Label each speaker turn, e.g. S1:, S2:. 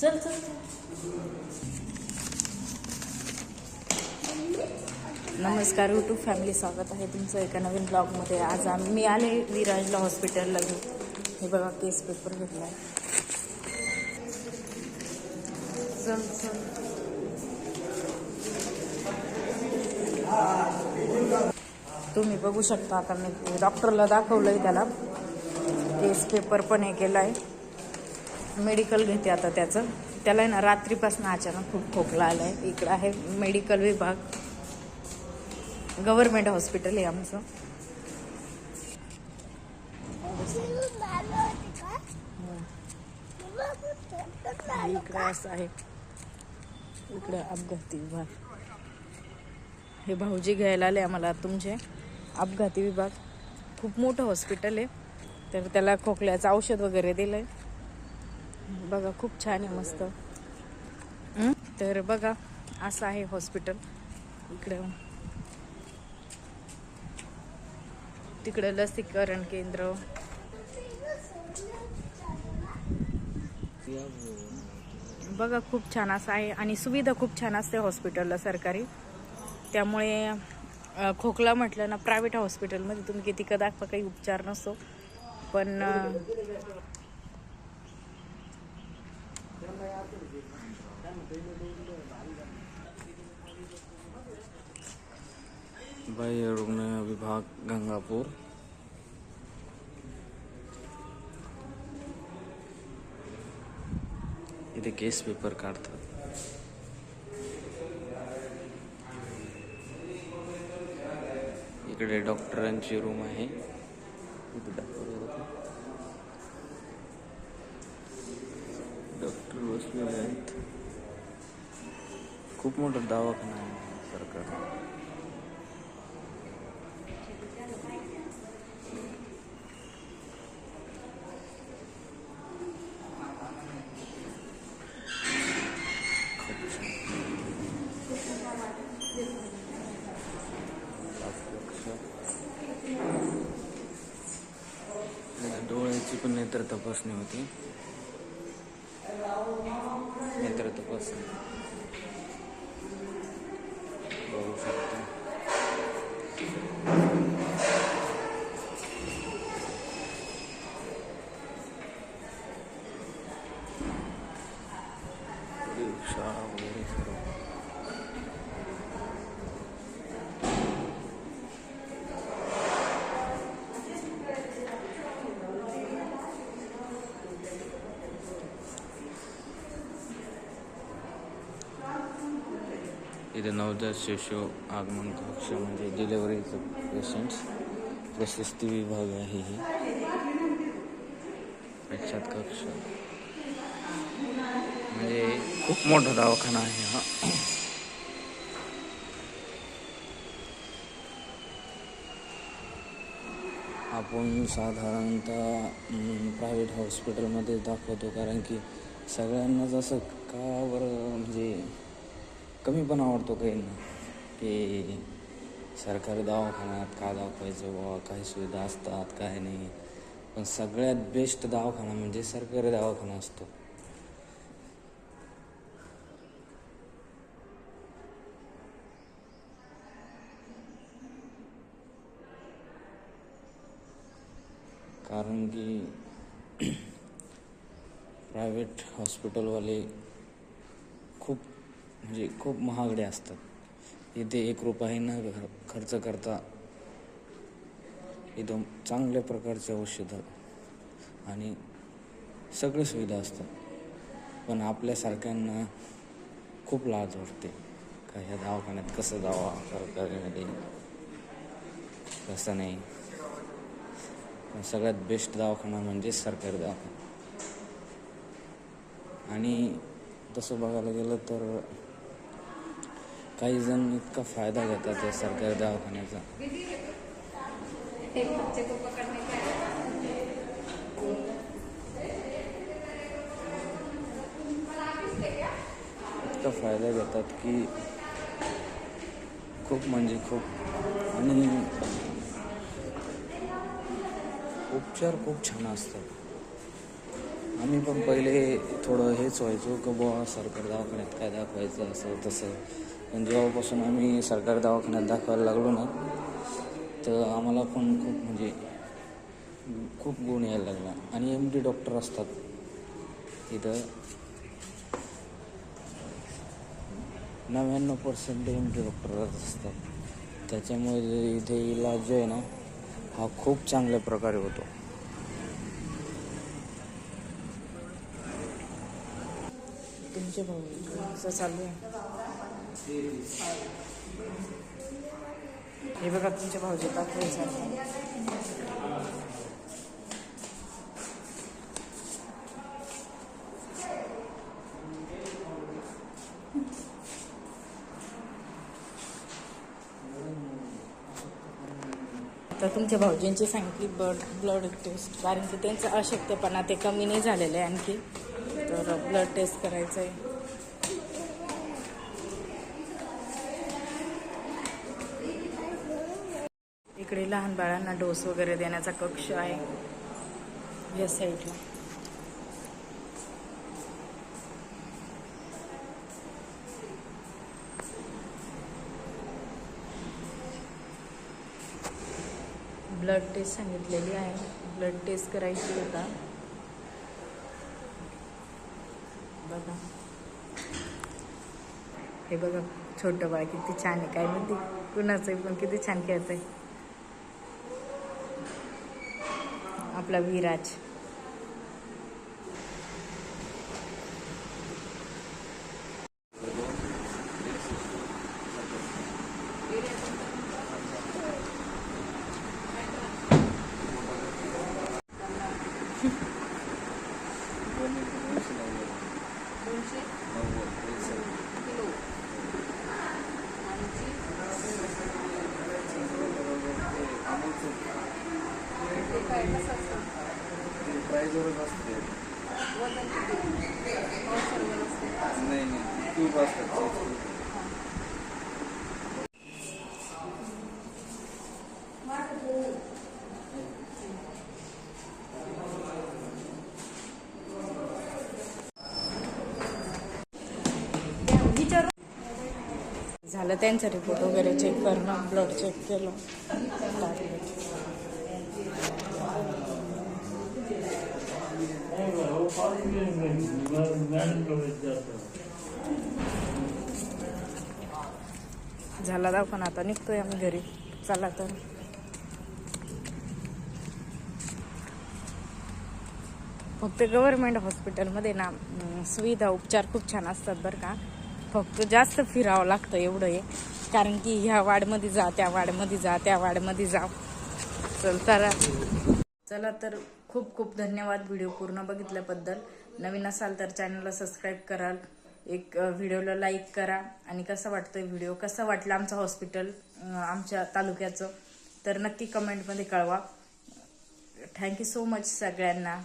S1: चल चल नमस्कार यूट्यूब फॅमिली स्वागत आहे तुमचं एका नवीन ब्लॉगमध्ये आज आम्ही मी आले विराजला हॉस्पिटलला घेऊन. हे बघा केस पेपर घेतला आहे चल चल. तुम्ही बघू शकता आता मी डॉक्टरला दाखवलं आहे त्याला. केस पेपर पण हे केलं आहे मेडिकल घेते आता त्याचं. त्याला आहे ना रात्रीपासून अचानक खूप खोकला आला आहे इकडं आहे मेडिकल विभाग. गव्हर्नमेंट हॉस्पिटल आहे आमचं. इकडं असं आहे. इकडं अपघाती विभाग. हे भाऊजी घ्यायला आले आम्हाला तुमचे. अपघाती विभाग. खूप मोठं हॉस्पिटल आहे. तर त्याला खोकल्याचं औषध वगैरे दिलं आहे बघा खूप छान आहे मस्त. हं? तर बघा असं आहे हॉस्पिटल. इकडं. तिकडं लसीकरण केंद्र. बघा खूप छान असं आहे. आणि सुविधा खूप छान असते हॉस्पिटलला सरकारी. त्यामुळे खोकला म्हटलं ना प्रायव्हेट हॉस्पिटलमध्ये तुम्ही किती का दाखवा काही उपचार नसतो. पण
S2: बाह्य रुग्ण विभाग गंगापूर। इथे केस पेपर काढतात इकडे डॉक्टरांची रूम आहे इथे दाखवलं होतं. डॉक्टर बसलेले आहेत खूप मोठा दवाखाना आहे सरकार. डोळ्याची पण नेत्र तपासणी होती. नेत्र तपासणी. इथे नवजात शिशु आगमन कक्ष म्हणजे डिलेवरीचं पेशंट्स प्रशस्ती विभाग आहे हे. प्रख्यात कक्ष. म्हणजे खूप मोठा दवाखाना आहे हा. आपण साधारणतः प्रायव्हेट हॉस्पिटलमध्ये दाखवतो कारण की सगळ्यांनाच असं का बरं म्हणजे कमी पण आवडतो काहींना की सरकारी दवाखान्यात काय दाखवायचं बाबा काही सुविधा असतात काय नाही. पण सगळ्यात बेस्ट दवाखाना म्हणजे सरकारी दवाखाना असतो. कारण की प्रायव्हेट हॉस्पिटलवाले खूप म्हणजे खूप महागडे असतात. इथे एक रुपयाही न ख- खर्च करता इथं चांगल्या प्रकारचे औषधं आणि सगळे सुविधा असतात. पण आपल्यासारख्यांना खूप लाज वाटते. का ह्या दवाखान्यात कसं जावा सरकारीमध्ये? कसं नाही. पण सगळ्यात बेस्ट दवाखाना म्हणजे सरकारी दवाखाना. आणि तसं बघायला गेलं तर काही जण इतका फायदा घेतात या सरकारी दवाखान्याचा. इतका फायदा घेतात की खूप म्हणजे खूप. आणि उपचार खूप छान असतात. आम्ही पण पहिले थोडं हेच व्हायचो की बुवा सरकारी दवाखान्यात काय दाखवायचं असं तसं. पण जेव्हापासून आम्ही सरकारी दवाखान्यात दाखवायला लागलो ना तर आम्हाला पण खूप म्हणजे खूप गुण यायला लागला. आणि एम डी डॉक्टर असतात तिथं. नव्याण्णव पर्सेंट एम डी डॉक्टर असतात. त्याच्यामुळे इथे इलाज जो आहे ना हा खूप चांगल्या प्रकारे होतो.
S1: तुमचे भाऊ असं चालू आहे. हे बघा तुमच्या भाऊजी दाखवायचं तर तुमच्या भाऊजींची सांगितली ब्लड ब्लड टेस्ट कारण की त्यांचं अशक्तपणा ते कमी नाही झालेलं आहे आणखी. तर ब्लड टेस्ट करायचं आहे इकडे लहान बाळांना डोस वगैरे देण्याचा कक्ष आहे. या साईडला ब्लड टेस्ट सांगितलेली आहे. ब्लड टेस्ट करायची होता बघा. हे बघा छोटं बाळ किती छान आहे. काय म्हणते कुणाचं पण किती छान खेळत आहे आपला विराज.
S2: प्राईजवरच असते नाही नाही ट्यूब असतात
S1: झालं त्यांचा रिपोर्ट वगैरे चेक करणं ब्लड चेक केलं. झाला दाखवून आता निघतोय आम्ही घरी. चला तर. फक्त गव्हर्मेंट हॉस्पिटलमध्ये ना सुविधा उपचार खूप छान असतात बरं का. फक्त जास्त फिरावं लागतं एवढं आहे कारण की ह्या वार्डमध्ये जा त्या वार्डमध्ये जा त्या वार्डमध्ये जा. चल तर. चला तर. खूप खूप धन्यवाद व्हिडिओ पूर्ण बघितल्याबद्दल. नवीन असाल तर चॅनलला सबस्क्राईब कराल. एक व्हिडिओला लाईक करा. आणि कसं वाटतोय व्हिडिओ? कसं वाटलं आमचं हॉस्पिटल आमच्या तालुक्याचं? तर नक्की कमेंटमध्ये कळवा. थँक्यू सो मच सगळ्यांना.